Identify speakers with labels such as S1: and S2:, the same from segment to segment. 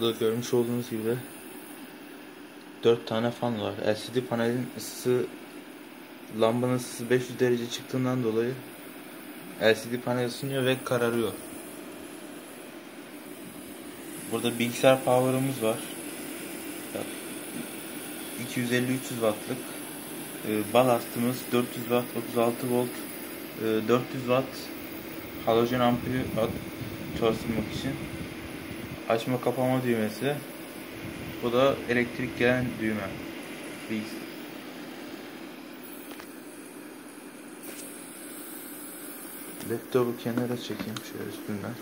S1: Burada görmüş olduğunuz gibi 4 tane fan var. LCD panelin ısısı lambanın ısısı 500 derece çıktığından dolayı LCD panel ısınıyor ve kararıyor. Burada bilgisayar power'ımız var. 250-300 wattlık. E, balastımız 400 watt, 36 volt, e, 400 watt halojen ampulü çalıştırmak için. Açma kapama düğmesi. Bu da elektrik gelen düğme. Bilgisayar. Laptopu kenara çekeyim şöyle üstünden.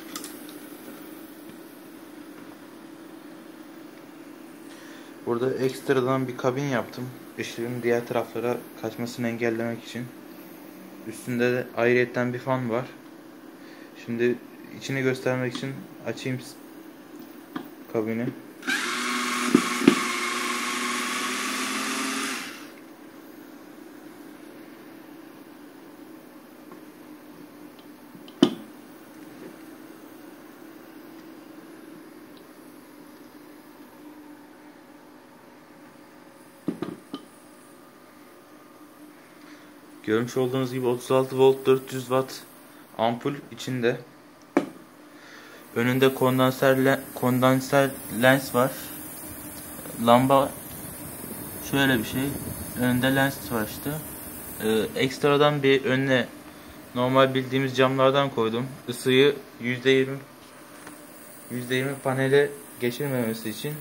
S1: Burada ekstradan bir kabin yaptım. Işığın diğer taraflara kaçmasını engellemek için. Üstünde de ayrıyetten bir fan var. Şimdi içini göstermek için açayım kabini. Görmüş olduğunuz gibi 36 volt 400 watt ampul içinde. Önünde kondanser kondanser lens var. Lamba şöyle bir şey. Önünde lens var işte. Ee, ekstradan bir önüne normal bildiğimiz camlardan koydum. Isıyı %20 %20 panele geçirmemesi için.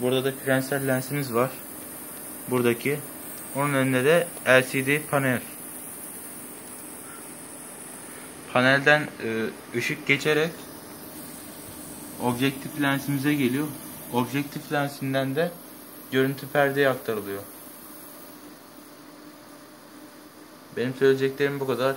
S1: Burada da prensel lensimiz var. Buradaki onun önünde de LCD panel. Panelden e, ışık geçerek objektif lensimize geliyor. Objektif lensinden de görüntü perdeye aktarılıyor. Benim söyleyeceklerim bu kadar.